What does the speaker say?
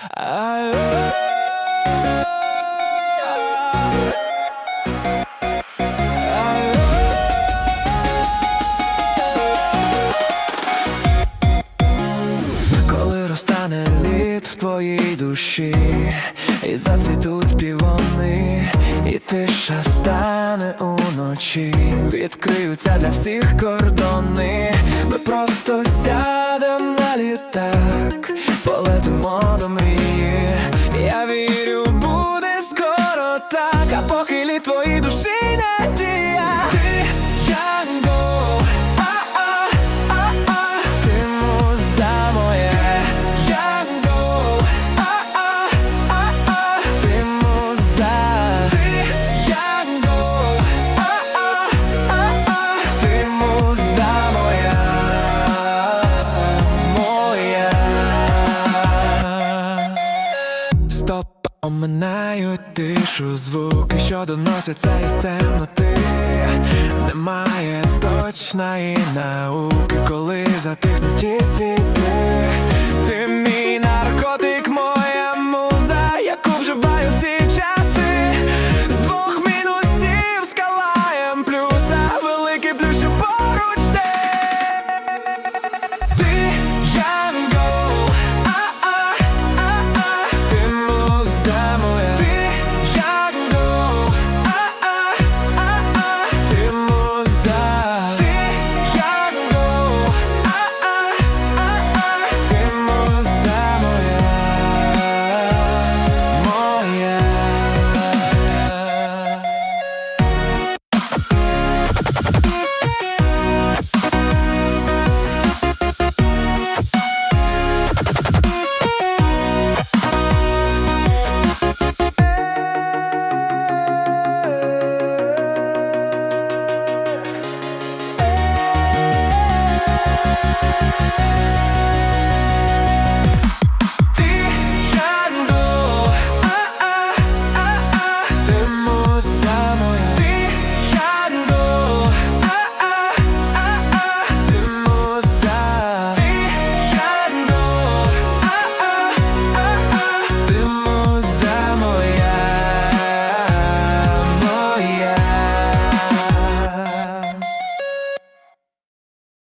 Коли розтане лід в твоїй душі, і зацвітуть півони, і тиша стане уночі, відкриються для всіх кордони. Мрії. Я вірю, буде скоро так, а поки твої душі не Ти Стоп, оминають тишу звуки, що доносяться із темноти. Немає точної науки, коли затихнуть ті світи.